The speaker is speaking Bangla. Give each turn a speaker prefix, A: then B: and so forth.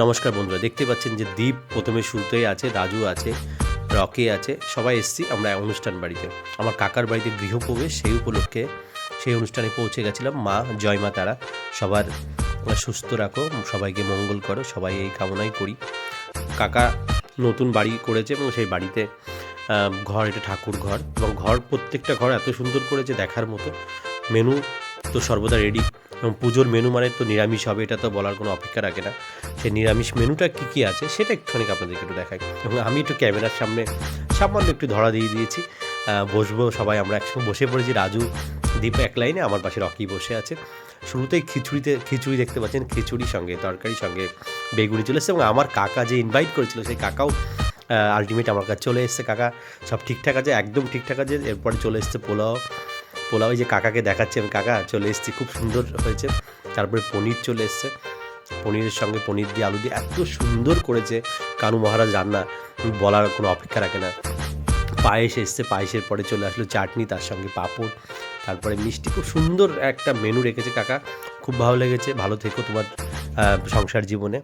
A: নমস্কার বন্ধুরা দেখতে পাচ্ছেন যে দীপ প্রথমে শুরুতেই আছে, রাজু আছে, রকি আছে, সবাই এসছি আমরা অনুষ্ঠান বাড়িতে। আমার কাকার বাড়িতে গৃহপ্রবেশ, সেই উপলক্ষে সেই অনুষ্ঠানে পৌঁছে গেছিলাম। মা, জয় মা তারা, সবার সুস্থ রাখো, সবাইকে মঙ্গল করো, সবাই এই কামনাই করি। কাকা নতুন বাড়ি করেছে এবং সেই বাড়িতে ঘর, এটা ঠাকুর ঘর এবং ঘর প্রত্যেকটা ঘর এত সুন্দর করেছে দেখার মতো। মেনু তো সর্বদা রেডি এবং পুজোর মেনু মানে তো নিরামিষ হবে, এটা তো বলার কোনো অপেক্ষা রাখে না। সেই নিরামিষ মেনুটা কী কী আছে, সেটা একটুখানি আপনাদেরকে একটু দেখাই। এবং আমি একটু ক্যামেরার সামনে সামান্য একটু ধরা দিয়ে দিয়েছি। বসবো সবাই, আমরা একসঙ্গে বসে পড়েছি। রাজু, দীপ এক লাইনে, আমার পাশে রকি বসে আছে। শুরুতেই খিচুড়িতে, খিচুড়ি দেখতে পাচ্ছেন খিচুড়ির সঙ্গে তরকারির সঙ্গে বেগুনি চলে এসেছে। এবং আমার কাকা যে ইনভাইট করেছিল, সেই কাকাও আলটিমেট আমার কাছে চলে এসেছে। কাকা, সব ঠিকঠাক আছে? একদম ঠিকঠাক আছে? এরপরে চলে এসেছে পোলাও পোলাও যে কাকাকে দেখাচ্ছি আমি, কাকা চলে এসেছি, খুব সুন্দর হয়েছে। তারপরে পনির চলে এসছে। পনিরের সঙ্গে পনির দিয়ে আলু দিয়ে এত সুন্দর করেছে কানু মহারাজ রান্না। বলার কোনো অপেক্ষা রাখে না। পায়েস এসছে, পায়েসের পরে চলে আসলো চাটনি, তার সঙ্গে পাঁপড়, তারপরে মিষ্টি। খুব সুন্দর একটা মেনু রেখেছে কাকা। খুব ভালো লেগেছে। ভালো থেকো তোমার সংসার জীবনে।